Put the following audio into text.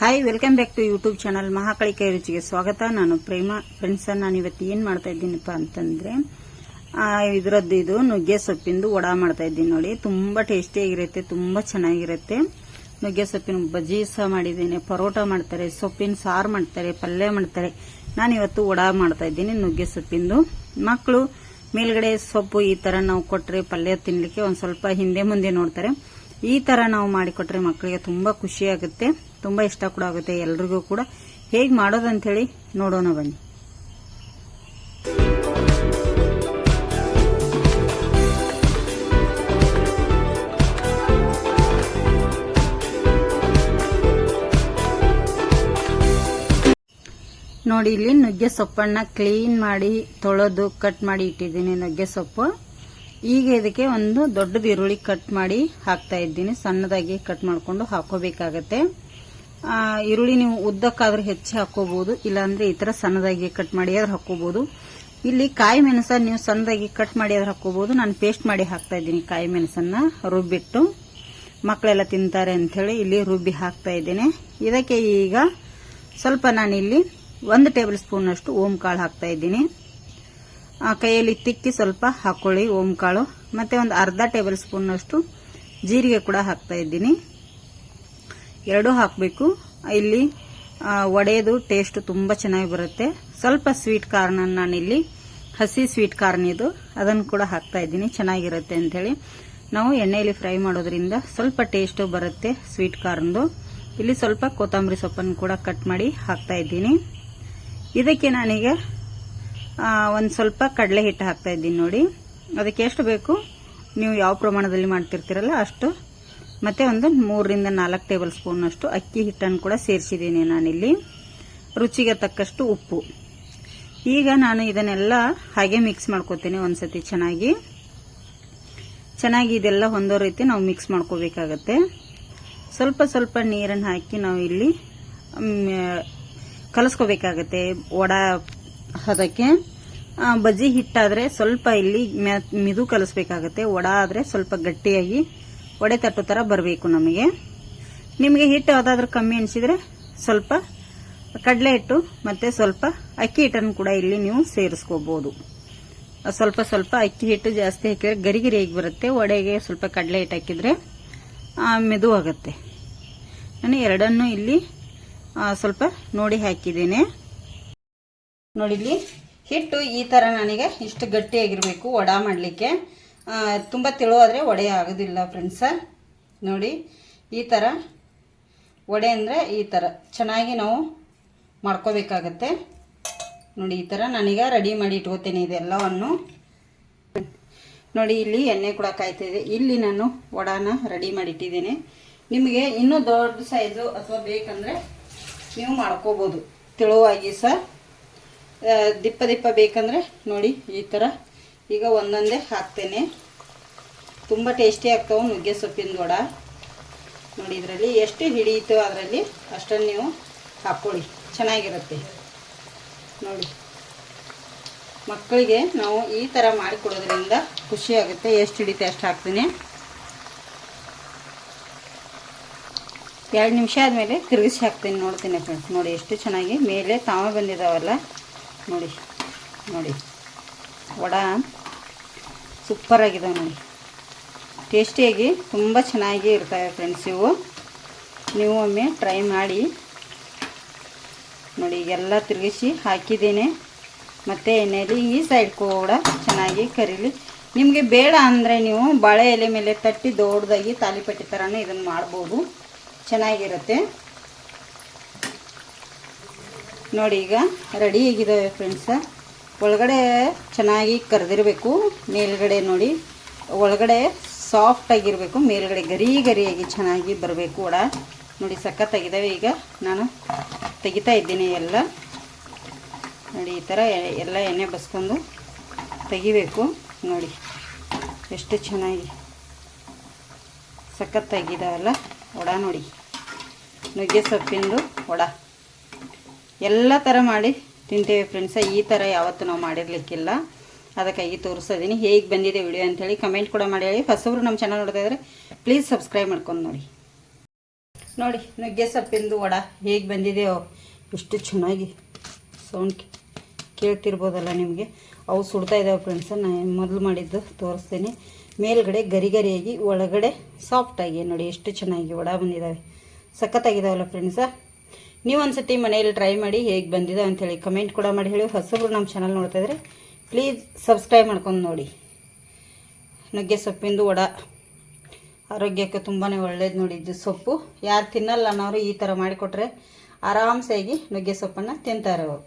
Hi welcome back to YouTube channel ಮಹಾಕಳಿಕೆ ರುಚಿಗೆ ಸ್ವಾಗತ ನಾನು ಪ್ರೇಮ ಫ್ರೆಂಡ್ಸ್ ನಾನು ಇವತ್ತು ಏನು ಮಾಡ್ತಾ ಇದ್ದೀನಪ್ಪ ಅಂತಂದ್ರೆ ಇದ್ರದ್ದು ಇದು ನುಗ್ಗೆ ಸೊಪ್ಪಿಂದು ವಡಾ ಮಾಡ್ತಾ ಇದ್ದೀನಿ ನೋಡಿ. ತುಂಬಾ ಟೇಸ್ಟಿಯಾಗಿರುತ್ತೆ ತುಂಬಾ ಚೆನ್ನಾಗಿರುತ್ತೆ. ನುಗ್ಗೆ ಸೊಪ್ಪಿನ ಬಜ್ಜಿ ಸಹ ಮಾಡಿದ್ದೀನಿ. ಪರೋಟ ಮಾಡ್ತಾರೆ, ಸೊಪ್ಪಿನ ಸಾರು ಮಾಡ್ತಾರೆ, ಪಲ್ಯ ಮಾಡ್ತಾರೆ. ನಾನು ಇವತ್ತು ವಡಾ ಮಾಡ್ತಾ ಇದ್ದೀನಿ, ನುಗ್ಗೆ ಸೊಪ್ಪಿಂದು. ಮಕ್ಕಳು ಮೇಲ್ಗಡೆ ಸೊಪ್ಪು ಈ ತರ ನಾವು ಕೊಟ್ರೆ ಪಲ್ಯ ತಿನ್ಲಿಕ್ಕೆ ಒಂದ್ ಸ್ವಲ್ಪ ಹಿಂದೆ ಮುಂದೆ ನೋಡ್ತಾರೆ. ಈ ತರ ನಾವು ಮಾಡಿಕೊಟ್ರೆ ಮಕ್ಕಳಿಗೆ ತುಂಬಾ ಖುಷಿ ಆಗುತ್ತೆ. ತುಂಬಾ ಇಷ್ಟ ಕೂಡ ಆಗುತ್ತೆ ಎಲ್ರಿಗೂ ಕೂಡ. ಹೇಗೆ ಮಾಡೋದಂತ ಹೇಳಿ ನೋಡೋಣ ಬನ್ನಿ. ನೋಡಿ, ಇಲ್ಲಿ ನುಗ್ಗೆ ಸೊಪ್ಪನ್ನ ಕ್ಲೀನ್ ಮಾಡಿ, ತೊಳೆದು ಕಟ್ ಮಾಡಿ ಇಟ್ಟಿದ್ದೀನಿ ನುಗ್ಗೆ ಸೊಪ್ಪು. ಈಗ ಇದಕ್ಕೆ ಒಂದು ದೊಡ್ಡದು ಈರುಳ್ಳಿ ಕಟ್ ಮಾಡಿ ಹಾಕ್ತಾ ಇದ್ದೀನಿ. ಸಣ್ಣದಾಗಿ ಕಟ್ ಮಾಡಿಕೊಂಡು ಹಾಕೋಬೇಕಾಗತ್ತೆ. ಈರುಳ್ಳಿ ನೀವು ಉದ್ದಕ್ಕಾದ್ರೆ ಹೆಚ್ಚಿ ಹಾಕೋಬಹುದು ಇಲ್ಲಾಂದ್ರೆ ಈ ತರ ಸಣ್ಣದಾಗಿ ಕಟ್ ಮಾಡಿ ಆದ್ರೆ ಹಾಕೋಬಹುದು ಇಲ್ಲಿ ಕಾಯಿ ಮೆಣಸ ನೀವು ಸಣ್ಣದಾಗಿ ಕಟ್ ಮಾಡಿ ಆದ್ರೆ ಹಾಕೋಬಹುದು ನಾನು ಪೇಸ್ಟ್ ಮಾಡಿ ಹಾಕ್ತಾ ಇದ್ದೀನಿ ಕಾಯಿ ಮೆಣಸನ್ನ ರುಬ್ಬಿಟ್ಟು. ಮಕ್ಕಳೆಲ್ಲ ತಿಂತಾರೆ ಅಂತ ಹೇಳಿ ಇಲ್ಲಿ ರುಬ್ಬಿ ಹಾಕ್ತಾ ಇದ್ದೇನೆ. ಇದಕ್ಕೆ ಈಗ ಸ್ವಲ್ಪ ನಾನಿಲ್ಲಿ ಒಂದು ಟೇಬಲ್ ಸ್ಪೂನ್ ಅಷ್ಟು ಓಂ ಕಾಳು ಹಾಕ್ತಾ ಇದ್ದೀನಿ. ಕೈಯಲ್ಲಿ ತಿಕ್ಕಿ ಸ್ವಲ್ಪ ಹಾಕೊಳ್ಳಿ ಓಂ ಕಾಳು ಮತ್ತೆ ಒಂದು ಅರ್ಧ ಟೇಬಲ್ ಸ್ಪೂನ್ ಅಷ್ಟು ಜೀರಿಗೆ ಕೂಡ ಹಾಕ್ತಾ ಇದ್ದೀನಿ. ಎರಡೂ ಹಾಕಬೇಕು. ಇಲ್ಲಿ ಒಡೆಯದು ಟೇಸ್ಟ್ ತುಂಬ ಚೆನ್ನಾಗಿ ಬರುತ್ತೆ. ಸ್ವಲ್ಪ ಸ್ವೀಟ್ ಕಾರ್ನ್ ನಾನಿಲ್ಲಿ, ಹಸಿ ಸ್ವೀಟ್ ಕಾರ್ನ್ ಇದು, ಅದನ್ನು ಕೂಡ ಹಾಕ್ತಾ ಇದ್ದೀನಿ. ಚೆನ್ನಾಗಿರುತ್ತೆ ಅಂಥೇಳಿ. ನಾವು ಎಣ್ಣೆಯಲ್ಲಿ ಫ್ರೈ ಮಾಡೋದ್ರಿಂದ ಸ್ವಲ್ಪ ಟೇಸ್ಟು ಬರುತ್ತೆ ಸ್ವೀಟ್ ಕಾರ್ನ್ದು. ಇಲ್ಲಿ ಸ್ವಲ್ಪ ಕೊತ್ತಂಬರಿ ಸೊಪ್ಪನ್ನು ಕೂಡ ಕಟ್ ಮಾಡಿ ಹಾಕ್ತಾ ಇದ್ದೀನಿ. ಇದಕ್ಕೆ ನಾನೀಗ ಒಂದು ಸ್ವಲ್ಪ ಕಡಲೆ ಹಿಟ್ಟು ಹಾಕ್ತಾ ಇದ್ದೀನಿ ನೋಡಿ. ಅದಕ್ಕೆ ಎಷ್ಟು ಬೇಕು? ನೀವು ಯಾವ ಪ್ರಮಾಣದಲ್ಲಿ ಮಾಡ್ತಿರ್ತೀರಲ್ಲ ಅಷ್ಟು ಮತ್ತೆ ಒಂದು ಮೂರರಿಂದ ನಾಲ್ಕು ಟೇಬಲ್ ಸ್ಪೂನ್ ಅಷ್ಟು ಅಕ್ಕಿ ಹಿಟ್ಟನ್ನು ಕೂಡ ಸೇರಿಸಿದ್ದೀನಿ ನಾನಿಲ್ಲಿ. ರುಚಿಗೆ ತಕ್ಕಷ್ಟು ಉಪ್ಪು. ಈಗ ನಾನು ಇದನ್ನೆಲ್ಲ ಹಾಗೆ ಮಿಕ್ಸ್ ಮಾಡ್ಕೋತೀನಿ ಒಂದ್ಸತಿ ಚೆನ್ನಾಗಿ. ಚೆನ್ನಾಗಿ ಇದೆಲ್ಲ ಹೊಂದೋ ರೀತಿ ನಾವು ಮಿಕ್ಸ್ ಮಾಡ್ಕೋಬೇಕಾಗತ್ತೆ. ಸ್ವಲ್ಪ ಸ್ವಲ್ಪ ನೀರನ್ನು ಹಾಕಿ ನಾವು ಇಲ್ಲಿ ಕಲಸ್ಕೋಬೇಕಾಗತ್ತೆ ವಡ ಹದಕ್ಕೆ. ಆ, ಬಜ್ಜಿ ಹಿಟ್ಟಾದರೆ ಸ್ವಲ್ಪ ಇಲ್ಲಿ ಮಿದು ಕಲಿಸ್ಬೇಕಾಗತ್ತೆ ವಡ ಆದರೆ ಸ್ವಲ್ಪ ಗಟ್ಟಿಯಾಗಿ. ವಡೆ ತಟ್ಟು ಥರ ಬರಬೇಕು ನಮಗೆ. ನಿಮಗೆ ಹಿಟ್ಟು ಯಾವುದಾದ್ರೂ ಕಮ್ಮಿ ಅನಿಸಿದರೆ ಸ್ವಲ್ಪ ಕಡಲೆ ಹಿಟ್ಟು ಮತ್ತೆ ಸ್ವಲ್ಪ ಅಕ್ಕಿ ಹಿಟ್ಟನ್ನು ಕೂಡ ಇಲ್ಲಿ ನೀವು ಸೇರಿಸ್ಕೋಬೋದು. ಸ್ವಲ್ಪ ಸ್ವಲ್ಪ ಅಕ್ಕಿ ಹಿಟ್ಟು ಜಾಸ್ತಿ ಹಾಕಿದ್ರೆ ಗರಿ ಹೇಗೆ ಬರುತ್ತೆ. ವಡೆಗೆ ಸ್ವಲ್ಪ ಕಡಲೆ ಹಿಟ್ಟು ಹಾಕಿದ್ರೆ ಮೆದು ಆಗುತ್ತೆ. ನಾನು ಎರಡನ್ನೂ ಇಲ್ಲಿ ಸ್ವಲ್ಪ ನೋಡಿ ಹಾಕಿದ್ದೇನೆ. ನೋಡಿ ಇಲ್ಲಿ ಹಿಟ್ಟು ಈ ಥರ ನನಗೆ ಇಷ್ಟು ಗಟ್ಟಿಯಾಗಿರಬೇಕು, ವಡಾ ಮಾಡಲಿಕ್ಕೆ. ತುಂಬ ತೆಳುವಾದರೆ ವಡೆ ಆಗೋದಿಲ್ಲ ಫ್ರೆಂಡ್ಸ ನೋಡಿ, ಈ ಥರ ವಡೆ ಅಂದರೆ ಈ ಥರ ಚೆನ್ನಾಗಿ ನಾವು ಮಾಡ್ಕೋಬೇಕಾಗತ್ತೆ. ನೋಡಿ, ಈ ಥರ ನಾನೀಗ ರೆಡಿ ಮಾಡಿ ಇಟ್ಕೋತೇನೆ ಇದೆಲ್ಲವನ್ನು. ನೋಡಿ, ಇಲ್ಲಿ ಎಣ್ಣೆ ಕೂಡ ಕಾಯ್ತಿದೆ. ಇಲ್ಲಿ ನಾನು ವಡಾನ ರೆಡಿ ಮಾಡಿ ಇಟ್ಟಿದ್ದೇನೆ. ನಿಮಗೆ ಇನ್ನೂ ದೊಡ್ಡ ಸೈಜು ಅಥವಾ ಬೇಕಂದರೆ ನೀವು ಮಾಡ್ಕೋಬೋದು. ತೆಳುವಾಗಿ ಸಹ ದಿಪ್ಪ ದಿಪ್ಪ ಬೇಕಂದರೆ ನೋಡಿ, ಈ ಥರ ಈಗ ಒಂದೊಂದೇ ಹಾಕ್ತೇನೆ. ತುಂಬ ಟೇಸ್ಟಿ ಆಗ್ತಾವೆ ನುಗ್ಗೆ ಸೊಪ್ಪಿನ ವಡ ನೋಡಿ, ಇದರಲ್ಲಿ ಎಷ್ಟು ಹಿಡಿಯಿತು ಅದರಲ್ಲಿ ಅಷ್ಟನ್ನು ನೀವು ಹಾಕ್ಕೊಳ್ಳಿ. ಚೆನ್ನಾಗಿರುತ್ತೆ. ನೋಡಿ. ಮಕ್ಕಳಿಗೆ ನಾವು ಈ ಥರ ಮಾಡಿಕೊಡೋದ್ರಿಂದ ಖುಷಿಯಾಗುತ್ತೆ ಎಷ್ಟು ಹಿಡಿತೆ ಅಷ್ಟು ಹಾಕ್ತೀನಿ. ಎರಡು ನಿಮಿಷ ಆದಮೇಲೆ ತಿರುಗಿಸಿ ಹಾಕ್ತೀನಿ. ನೋಡ್ತೀನಿ ಫ್ರೆಂಡ್ಸ್. ನೋಡಿ, ಎಷ್ಟು ಚೆನ್ನಾಗಿ ಮೇಲೆ ತಾವ ಬಂದಿದ್ದಾವಲ್ಲ ನೋಡಿ ನೋಡಿ. ವಡ. ಸೂಪರ್ ಆಗಿದೆ ನೋಡಿ. ಟೇಸ್ಟಿಯಾಗಿ ತುಂಬ ಚೆನ್ನಾಗಿ ಇರ್ತವೆ ಫ್ರೆಂಡ್ಸ್ ಇವು. ನೀವು ಒಮ್ಮೆ ಟ್ರೈ ಮಾಡಿ. ನೋಡಿ, ಈಗೆಲ್ಲ ತಿರುಗಿಸಿ ಹಾಕಿದ್ದೀನಿ. ಮತ್ತು ಎಣ್ಣೆಯಲ್ಲಿ ಈ ಸೈಡ್ ಕೂಡ ಚೆನ್ನಾಗಿ ಕರೀಲಿ. ನಿಮಗೆ ಬೇಡ ಅಂದರೆ ನೀವು ಬಾಳೆ ಎಲೆ ಮೇಲೆ ತಟ್ಟಿ ದೊಡ್ಡದಾಗಿ ತಾಲಿಪಟ್ಟಿ ಥರನೇ ಇದನ್ನು ಮಾಡ್ಬೋದು. ಚೆನ್ನಾಗಿರುತ್ತೆ. ನೋಡಿ, ಈಗ ರೆಡಿ ಆಗಿದ್ದಾವೆ ಫ್ರೆಂಡ್ಸ ಒಳಗಡೆ ಚೆನ್ನಾಗಿ ಕರೆದಿರಬೇಕು. ಮೇಲ್ಗಡೆ ನೋಡಿ. ಒಳಗಡೆ ಸಾಫ್ಟ್ ಆಗಿರಬೇಕು. ಮೇಲ್ಗಡೆ ಗರಿ ಗರಿಯಾಗಿ ಚೆನ್ನಾಗಿ ಬರಬೇಕು ವಡ. ನೋಡಿ ಸಖತ್ತಾಗಿದ್ದಾವೆ ಈಗ ನಾನು ತೆಗಿತಾ ಇದ್ದೀನಿ ಎಲ್ಲ. ನೋಡಿ, ಈ ಥರ ಎಲ್ಲ ಎಣ್ಣೆ ಬಸ್ಕೊಂಡು ತೆಗಿಬೇಕು. ನೋಡಿ, ಎಷ್ಟು ಚೆನ್ನಾಗಿ ಸಖತ್ತಾಗಿದ್ದಾವಲ್ಲ ವಡ ನೋಡಿ. ನುಗ್ಗೆ ಸೊಪ್ಪಿಂದು ವಡ. ಎಲ್ಲ ಥರ ಮಾಡಿ ತಿಂತೇವೆ ಫ್ರೆಂಡ್ಸ ಈ ಥರ ಯಾವತ್ತು ನಾವು ಮಾಡಿರ್ಲಿಕ್ಕಿಲ್ಲ. ಅದಕ್ಕಾಗಿ ತೋರಿಸ್ತಿದ್ದೀನಿ ಹೇಗೆ ಬಂದಿದೆ ವಿಡಿಯೋ ಅಂಥೇಳಿ ಕಮೆಂಟ್ ಕೂಡ ಮಾಡಿ ಹೇಳಿ. ಹೊಸಬ್ರು ನಮ್ಮ ಚಾನಲ್ ನೋಡ್ತಾ ಇದ್ರೆ ಪ್ಲೀಸ್ ಸಬ್ಸ್ಕ್ರೈಬ್ ಮಾಡ್ಕೊಂಡು ನೋಡಿ. ನೋಡಿ ನುಗ್ಗೆ ಸೊಪ್ಪಿಂದು ವಡ ಹೇಗೆ ಬಂದಿದೆಯೋ ಎಷ್ಟು ಚೆನ್ನಾಗಿ ಸೌಂಡ್ ಕೇಳ್ತಿರ್ಬೋದಲ್ಲ ನಿಮಗೆ. ಅವು ಸುಡ್ತಾ ಇದ್ದಾವೆ ಫ್ರೆಂಡ್ಸ್ ನಾನು ಮೊದಲು ಮಾಡಿದ್ದು ತೋರಿಸ್ತೀನಿ. ಮೇಲ್ಗಡೆ ಗರಿ ಗರಿಯಾಗಿ, ಒಳಗಡೆ ಸಾಫ್ಟಾಗಿ ನೋಡಿ ಎಷ್ಟು ಚೆನ್ನಾಗಿ ವಡ ಬಂದಿದ್ದಾವೆ ಸಖತ್ತಾಗಿದ್ದಾವಲ್ಲ ಫ್ರೆಂಡ್ಸ ನೀವು ಒಂದ್ಸತಿ ಮನೆಯಲ್ಲಿ ಟ್ರೈ ಮಾಡಿ ಹೇಗೆ ಬಂದಿದೆ ಅಂಥೇಳಿ ಕಮೆಂಟ್ ಕೂಡ ಮಾಡಿ ಹೇಳಿ. ಹೊಸಬ್ರು ನಮ್ಮ ಚಾನಲ್ ನೋಡ್ತಾ ಇದ್ರೆ ಪ್ಲೀಸ್ ಸಬ್ಸ್ಕ್ರೈಬ್ ಮಾಡ್ಕೊಂಡು ನೋಡಿ. ನುಗ್ಗೆ ಸೊಪ್ಪಿಂದು ವಡ. ಆರೋಗ್ಯಕ್ಕೆ ತುಂಬಾ ಒಳ್ಳೇದು ನೋಡಿದ್ದು ಸೊಪ್ಪು. ಯಾರು ತಿನ್ನಲ್ಲ ಅನ್ನೋರು ಈ ಥರ ಮಾಡಿಕೊಟ್ರೆ ಆರಾಮ್ಸಾಗಿ ನುಗ್ಗೆ ಸೊಪ್ಪನ್ನು ತಿಂತಾರೆ ಅವರು